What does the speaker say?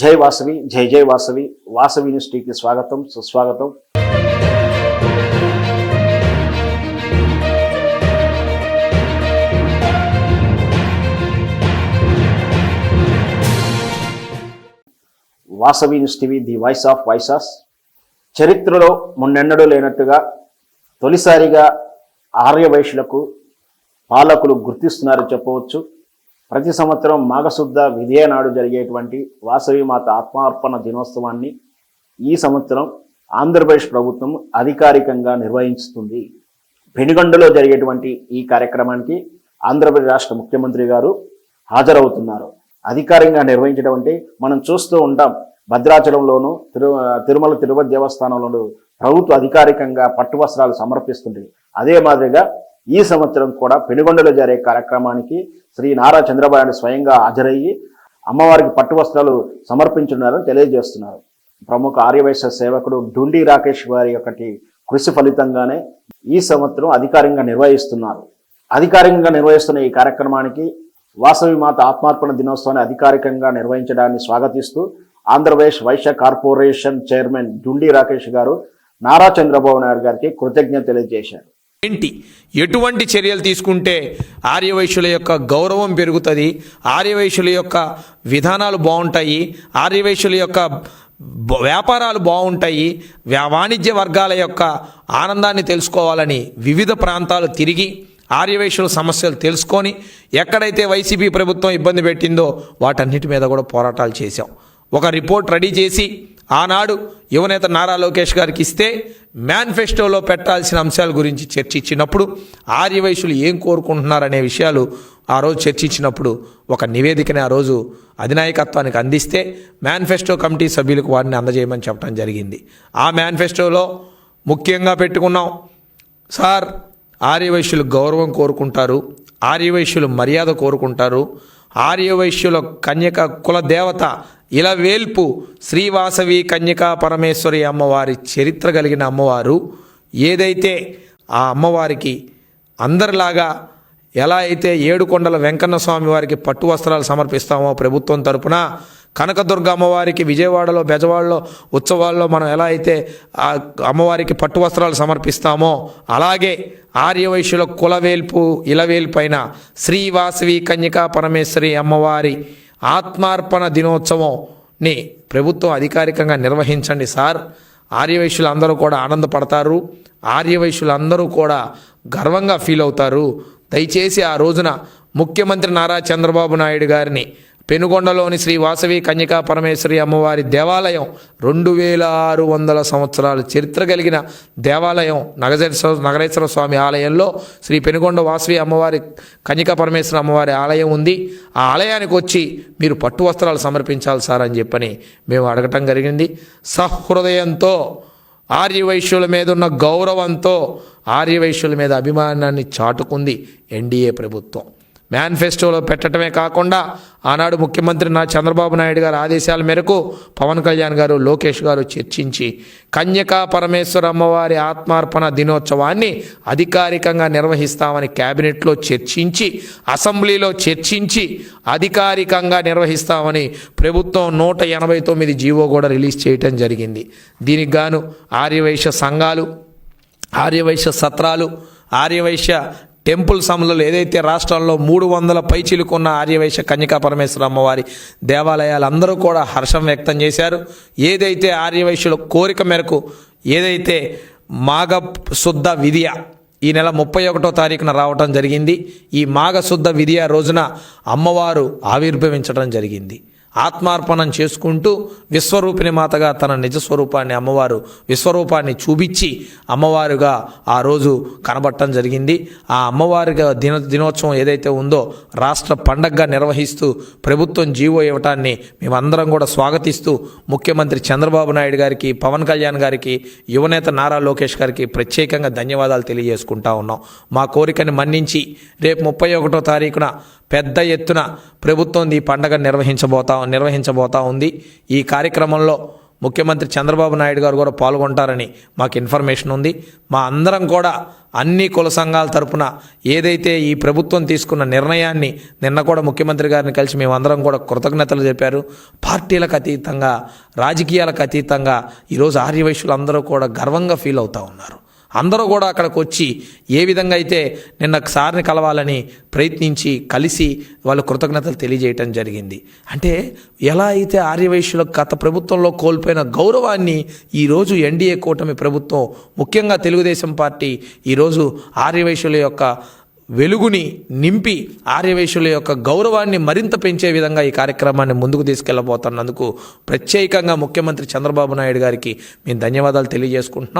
జై వాసవి జై జై వాసవి. వాసవి యూనివర్సిటీకి స్వాగతం సుస్వాగతం. Vasavi news TV the voice of voices చరిత్రలో మున్నెన్నడూ లేనట్టుగా తొలిసారిగా ఆర్యవైశ్యులకు పాలకులు గుర్తిస్తున్నారని చెప్పవచ్చు. ప్రతి సంవత్సరం మాఘశుద్ధ విజయ నాడు జరిగేటువంటి వాసవి మాత ఆత్మార్పణ దినోత్సవాన్ని ఈ సంవత్సరం ఆంధ్రప్రదేశ్ ప్రభుత్వం అధికారికంగా నిర్వహిస్తుంది పెనుగొండలో జరిగేటువంటి ఈ కార్యక్రమానికి ఆంధ్రప్రదేశ్ రాష్ట్ర ముఖ్యమంత్రి గారు హాజరవుతున్నారు. అధికారికంగా నిర్వహించడం అంటే మనం చూస్తూ ఉంటాం భద్రాచలంలోను తిరు తిరుమల తిరుపతి దేవస్థానంలోను ప్రభుత్వ అధికారికంగా పట్టు వస్త్రాలు సమర్పిస్తుంది అదే మాదిరిగా ఈ సంవత్సరం కూడా పెనుగొండలో జరిగే కార్యక్రమానికి శ్రీ నారా చంద్రబాబు నాయుడు స్వయంగా హాజరయ్యి అమ్మవారికి పట్టు వస్త్రాలు సమర్పించున్నారని తెలియజేస్తున్నారు. ప్రముఖ ఆర్యవైశ్య సేవకుడు డుండి రాకేష్ వారి ఒకటి కృషి ఫలితంగానే ఈ సంవత్సరం అధికారికంగా నిర్వహిస్తున్నారు. అధికారికంగా నిర్వహిస్తున్న ఈ కార్యక్రమానికి వాసవి మాత ఆత్మార్పణ దినోత్సవాన్ని అధికారికంగా నిర్వహించడాన్ని స్వాగతిస్తూ ఆంధ్రప్రదేశ్ వైశ్య కార్పొరేషన్ చైర్మన్ డుండి రాకేష్ గారు నారా చంద్రబాబు నాయుడు గారికి కృతజ్ఞత తెలియజేశారు. ఏంటి? ఎటువంటి చర్యలు తీసుకుంటే ఆర్యవైశ్యుల యొక్క గౌరవం పెరుగుతుంది ఆర్యవైశ్యుల యొక్క విధానాలు బాగుంటాయి ఆర్యవైశ్యుల యొక్క వ్యాపారాలు బాగుంటాయి వాణిజ్య వర్గాల యొక్క ఆనందాన్ని తెలుసుకోవాలని వివిధ ప్రాంతాలు తిరిగి ఆర్యవైశ్యుల సమస్యలు తెలుసుకొని ఎక్కడైతే వైసీపీ ప్రభుత్వం ఇబ్బంది పెట్టిందో వాటన్నిటి మీద కూడా పోరాటాలు చేశాం. ఒక రిపోర్ట్ రెడీ చేసి ఆనాడు యువనేత నారా లోకేష్ గారికి ఇస్తే మేనిఫెస్టోలో పెట్టాల్సిన అంశాల గురించి చర్చించినప్పుడు ఆర్యవైశ్యులు ఏం కోరుకుంటున్నారనే విషయాలు ఆ రోజు చర్చించినప్పుడు ఒక నివేదికని ఆ రోజు అధినాయకత్వానికి అందిస్తే మేనిఫెస్టో కమిటీ సభ్యులకు వారిని అందజేయమని చెప్పడం జరిగింది. ఆ మేనిఫెస్టోలో ముఖ్యంగా పెట్టుకున్నాం. సార్ ఆర్యవైశ్యులు గౌరవం కోరుకుంటారు. ఆర్యవైశ్యులు మర్యాద కోరుకుంటారు. ఆర్యవైశ్యుల కన్యక కుల దేవత ఇలా వేల్పు శ్రీవాసవి కన్యకా పరమేశ్వరి అమ్మవారి చరిత్ర కలిగిన అమ్మవారు ఏదైతే ఆ అమ్మవారికి అందరిలాగా ఎలా అయితే ఏడుకొండల వెంకన్న స్వామి వారికి పట్టు వస్త్రాలు సమర్పిస్తామో ప్రభుత్వం తరపున కనకదుర్గ అమ్మవారికి విజయవాడలో బెజవాడలో ఉత్సవాల్లో మనం ఎలా అయితే ఆ అమ్మవారికి పట్టు వస్త్రాలు సమర్పిస్తామో అలాగే ఆర్యవైశ్యుల కులవేల్పు ఇలవేల్పైన శ్రీవాసవి కన్యకా పరమేశ్వరి అమ్మవారి ఆత్మార్పణ దినోత్సవంని ప్రభుత్వం అధికారికంగా నిర్వహించండి సార్. ఆర్యవైశ్యులు అందరూ కూడా ఆనందపడతారు. ఆర్యవైశ్యులు అందరూ కూడా గర్వంగా ఫీల్ అవుతారు. దయచేసి ఆ రోజున ముఖ్యమంత్రి నారా చంద్రబాబు నాయుడు గారిని పెనుగొండలోని శ్రీ వాసవి కన్యకా పరమేశ్వరి అమ్మవారి దేవాలయం రెండు వేల ఆరు వందల సంవత్సరాల చరిత్ర కలిగిన దేవాలయం నగరేశ్వర నగరేశ్వర స్వామి ఆలయంలో శ్రీ పెనుగొండ వాసవి అమ్మవారి కన్యకా పరమేశ్వరి అమ్మవారి ఆలయం ఉంది. ఆ ఆలయానికి వచ్చి మీరు పట్టు వస్త్రాలు సమర్పించాలి సార్ అని చెప్పని మేము అడగటం జరిగింది. సహృదయంతో ఆర్యవైశ్యుల మీద ఉన్న గౌరవంతో ఆర్యవైశ్యుల మీద అభిమానాన్ని చాటుకుంది ఎన్డీఏ ప్రభుత్వం. మేనిఫెస్టోలో పెట్టడమే కాకుండా ఆనాడు ముఖ్యమంత్రి నా చంద్రబాబు నాయుడు గారి ఆదేశాల మేరకు పవన్ కళ్యాణ్ గారు లోకేష్ గారు చర్చించి కన్యకా పరమేశ్వర అమ్మవారి ఆత్మార్పణ దినోత్సవాన్ని అధికారికంగా నిర్వహిస్తామని కేబినెట్లో చర్చించి అసెంబ్లీలో చర్చించి అధికారికంగా నిర్వహిస్తామని ప్రభుత్వం నూట ఎనభై తొమ్మిది జీవో కూడా రిలీజ్ చేయటం జరిగింది. దీనికి గాను ఆర్యవైశ్య సంఘాలు ఆర్యవైశ్య సత్రాలు ఆర్యవైశ్య టెంపుల్ సమలలో ఏదైతే రాష్ట్రంలో మూడు వందల పైచిలుకున్న ఆర్యవైశ్య కన్యకా పరమేశ్వర అమ్మవారి దేవాలయాలు అందరూ కూడా హర్షం వ్యక్తం చేశారు. ఏదైతే ఆర్యవైశ్యుల కోరిక మేరకు ఏదైతే మాఘ శుద్ధ విధియ ఈ నెల ముప్పై ఒకటో తారీఖున రావటం జరిగింది. ఈ మాఘ శుద్ధ విధియ రోజున అమ్మవారు ఆవిర్భవించడం జరిగింది. ఆత్మార్పణం చేసుకుంటూ విశ్వరూపిణి మాతగా తన నిజ స్వరూపాన్ని అమ్మవారు విశ్వరూపాన్ని చూపించి అమ్మవారుగా ఆ రోజు కనబట్టడం జరిగింది. ఆ అమ్మవారిగా దిన దినోత్సవం ఏదైతే ఉందో రాష్ట్ర పండగగా నిర్వహిస్తూ ప్రభుత్వం జీవో ఇవ్వటాన్ని మేమందరం కూడా స్వాగతిస్తూ ముఖ్యమంత్రి చంద్రబాబు నాయుడు గారికి పవన్ కళ్యాణ్ గారికి యువనేత నారా లోకేష్ గారికి ప్రత్యేకంగా ధన్యవాదాలు తెలియజేసుకుంటా ఉన్నాం. మా కోరికని మన్నించి రేపు ముప్పై ఒకటో తారీఖున పెద్ద ఎత్తున ప్రభుత్వం ఈ పండగ నిర్వహించబోతా నిర్వహించబోతా ఉంది. ఈ కార్యక్రమంలో ముఖ్యమంత్రి చంద్రబాబు నాయుడు గారు కూడా పాల్గొంటారని మాకు ఇన్ఫర్మేషన్ ఉంది. మా అందరం కూడా అన్ని కుల సంఘాల తరపున ఏదైతే ఈ ప్రభుత్వం తీసుకున్న నిర్ణయాన్ని నిన్న కూడా ముఖ్యమంత్రి గారిని కలిసి మేమందరం కూడా కృతజ్ఞతలు చెప్పారు. పార్టీలకు అతీతంగా రాజకీయాలకు అతీతంగా ఈరోజు ఆర్యవైశ్యులు అందరూ కూడా గర్వంగా ఫీల్ అవుతూ ఉన్నారు. అందరూ కూడా అక్కడికి వచ్చి ఏ విధంగా అయితే నిన్న సార్ని కలవాలని ప్రయత్నించి కలిసి వాళ్ళు కృతజ్ఞతలు తెలియజేయటం జరిగింది. అంటే ఎలా అయితే ఆర్యవైశ్యులకు గత ప్రభుత్వంలో కోల్పోయిన గౌరవాన్ని ఈరోజు ఎన్డీఏ కూటమి ప్రభుత్వం ముఖ్యంగా తెలుగుదేశం పార్టీ ఈరోజు ఆర్యవైశ్యుల యొక్క వెలుగుని నింపి ఆర్యవైశ్యుల యొక్క గౌరవాన్ని మరింత పెంచే విధంగా ఈ కార్యక్రమాన్ని ముందుకు తీసుకెళ్ళబోతున్నందుకు ప్రత్యేకంగా ముఖ్యమంత్రి చంద్రబాబు నాయుడు గారికి మేము ధన్యవాదాలు తెలియజేసుకుంటున్నాం.